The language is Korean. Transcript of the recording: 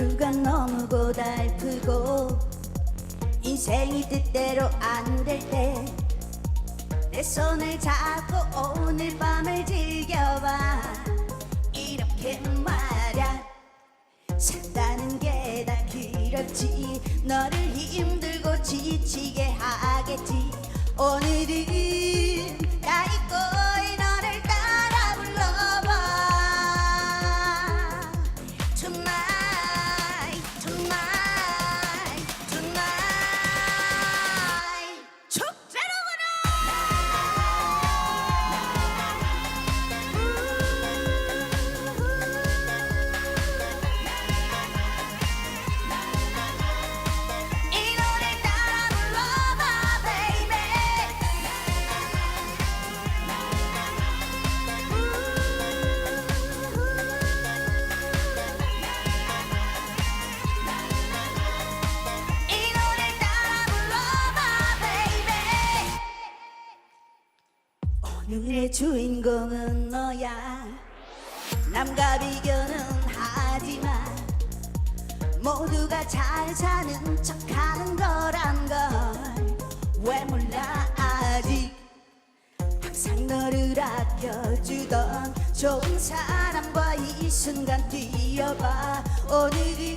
너무 고달프고 인생이 뜻대로 안 될 때 내 손을 잡고 오늘 밤을 즐겨봐. 이렇게 말야 산다는 게다 그렇지. 너를 힘들고 지치게 하겠지. 오늘은 오늘의 주인공은 너야. 남과 비교는 하지만 모두가 잘 사는 척하는 거란 걸 왜 몰라 아직? 항상 너를 아껴주던 좋은 사람과 이 순간 뛰어봐. 오늘은